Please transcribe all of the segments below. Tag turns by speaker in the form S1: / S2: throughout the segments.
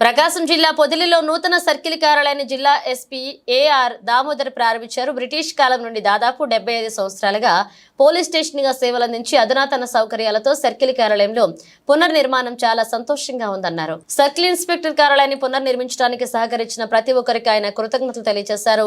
S1: ప్రకాశం జిల్లా పొదిలిలో నూతన సర్కిల్ కార్యాలయాన్ని జిల్లా ఎస్పీ ఏఆర్ దామోదర్ ప్రారంభించారు. బ్రిటిష్ కాలం నుండి దాదాపు డెబ్బై ఐదు సంవత్సరాలుగా పోలీస్ స్టేషన్గా సేవలందించి అధునాతన సౌకర్యాలతో సర్కిల్ కార్యాలయంలో పునర్నిర్మాణం చాలా సంతోషంగా ఉందన్నారు. సర్కిల్ ఇన్స్పెక్టర్ కార్యాలయాన్ని పునర్నిర్మించడానికి సహకరించిన ప్రతి ఒక్కరికి ఆయన కృతజ్ఞతలు తెలియజేశారు.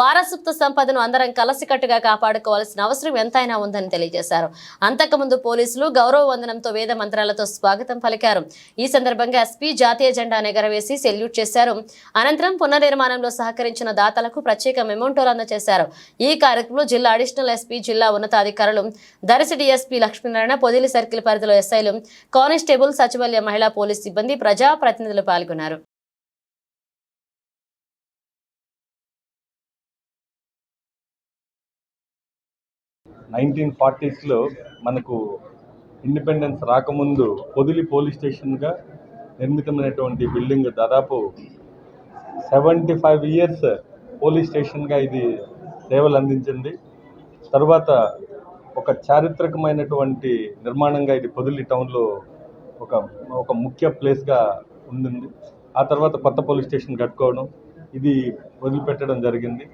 S1: వారసత్వ సంపదను అందరం కలసికట్టుగా కాపాడుకోవాల్సిన అవసరం ఎంతైనా ఉందని తెలియజేశారు. అంతకుముందు పోలీసులు గౌరవ వందనంతో వేద మంత్రాలతో స్వాగతం పలికారు. ఈ సందర్భంగా ఎస్పీ జాతీయ జెండా ఎగరవేసి సెల్యూట్ చేశారు. అనంతరం పునర్నిర్మాణంలో సహకరించిన దాతలకు ప్రత్యేక మెమోంటోలు అందజేశారు. ఈ కార్యక్రమంలో జిల్లా అడిషనల్ ఎస్పీ జిల్లా ఉన్నతాధికారులు దర్శి డిఎస్పీ లక్ష్మీనారాయణ పొదిలి సర్కిల్ పరిధిలో ఎస్ఐలు కానిస్టేబుల్ సచివాలయ మహిళా పోలీస్ సిబ్బంది ప్రజా ప్రతినిధులు పాల్గొన్నారు.
S2: నైన్టీన్ ఫార్టీస్లో మనకు ఇండిపెండెన్స్ రాకముందు పొదిలి పోలీస్ స్టేషన్గా నిర్మితమైనటువంటి బిల్డింగ్ దాదాపు సెవెంటీ ఫైవ్ ఇయర్స్ పోలీస్ స్టేషన్గా ఇది సేవలు అందించింది. తర్వాత ఒక చారిత్రకమైనటువంటి నిర్మాణంగా ఇది పొదిలి టౌన్లో ఒక ఒక ముఖ్య ప్లేస్గా ఉండింది. ఆ తర్వాత కొత్త పోలీస్ స్టేషన్ కట్టుకోవడం ఇది వదిలిపెట్టడం జరిగింది.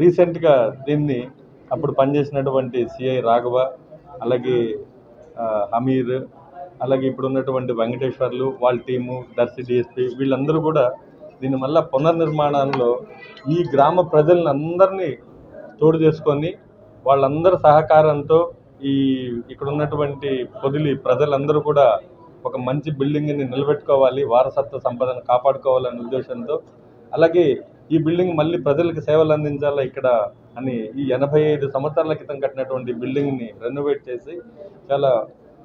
S2: రీసెంట్గా దీన్ని అప్పుడు పనిచేసినటువంటి సిఐ రాఘవ అలాగే హమీర్ అలాగే ఇప్పుడు ఉన్నటువంటి వెంకటేశ్వర్లు వాళ్ళ టీము దర్శి డిఎస్పి వీళ్ళందరూ కూడా దీని మళ్ళా పునర్నిర్మాణంలో ఈ గ్రామ ప్రజలను అందరినీ తోడు చేసుకొని వాళ్ళందరి సహకారంతో ఈ ఇక్కడ ఉన్నటువంటి పొదిలి ప్రజలందరూ కూడా ఒక మంచి బిల్డింగ్ని నిలబెట్టుకోవాలి వారసత్వ సంపదను కాపాడుకోవాలనే ఉద్దేశంతో. అలాగే ఈ బిల్డింగ్ మళ్ళీ ప్రజలకు సేవలు అందించాలా ఇక్కడ అని ఈ ఎనభై ఐదు సంవత్సరాల క్రితం కట్టినటువంటి బిల్డింగ్ని రెనోవేట్ చేసి చాలా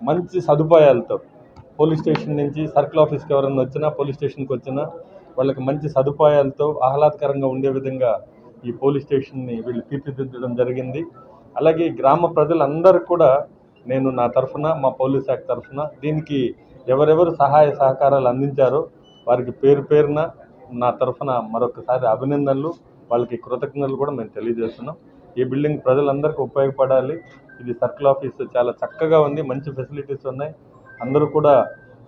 S2: మంచి సదుపాయాలతో. పోలీస్ స్టేషన్ నుంచి సర్కిల్ ఆఫీస్కి ఎవరైనా వచ్చినా పోలీస్ స్టేషన్కి వచ్చినా వాళ్ళకి మంచి సదుపాయాలతో ఆహ్లాదకరంగా ఉండే విధంగా ఈ పోలీస్ స్టేషన్ని వీళ్ళు తీర్చిదిద్దడం జరిగింది. అలాగే గ్రామ ప్రజలందరూ కూడా నేను నా తరఫున మా పోలీస్ శాఖ తరఫున దీనికి ఎవరెవరు సహాయ సహకారాలు అందించారో వారికి పేరు పేరున నా తరఫున మరొకసారి అభినందనలు. వాళ్ళకి కృతజ్ఞతలు కూడా మేము తెలియజేస్తున్నాం. ఈ బిల్డింగ్ ప్రజలందరికీ ఉపయోగపడాలి. ఇది సర్కిల్ ఆఫీస్ చాలా చక్కగా ఉంది మంచి ఫెసిలిటీస్ ఉన్నాయి. అందరూ కూడా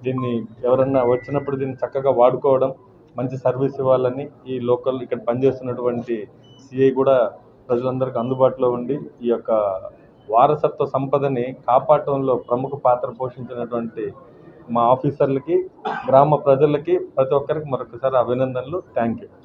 S2: దీన్ని ఎవరన్నా వచ్చినప్పుడు దీన్ని చక్కగా వాడుకోవడం మంచి సర్వీస్ ఇవ్వాలని ఈ లోకల్ ఇక్కడ పనిచేస్తున్నటువంటి సిఐ కూడా ప్రజలందరికీ అందుబాటులో ఉండి ఈ యొక్క వారసత్వ సంపదని కాపాడటంలో ప్రముఖ పాత్ర పోషించినటువంటి మా ఆఫీసర్లకి గ్రామ ప్రజలకి ప్రతి ఒక్కరికి మరొకసారి అభినందనలు. Thank you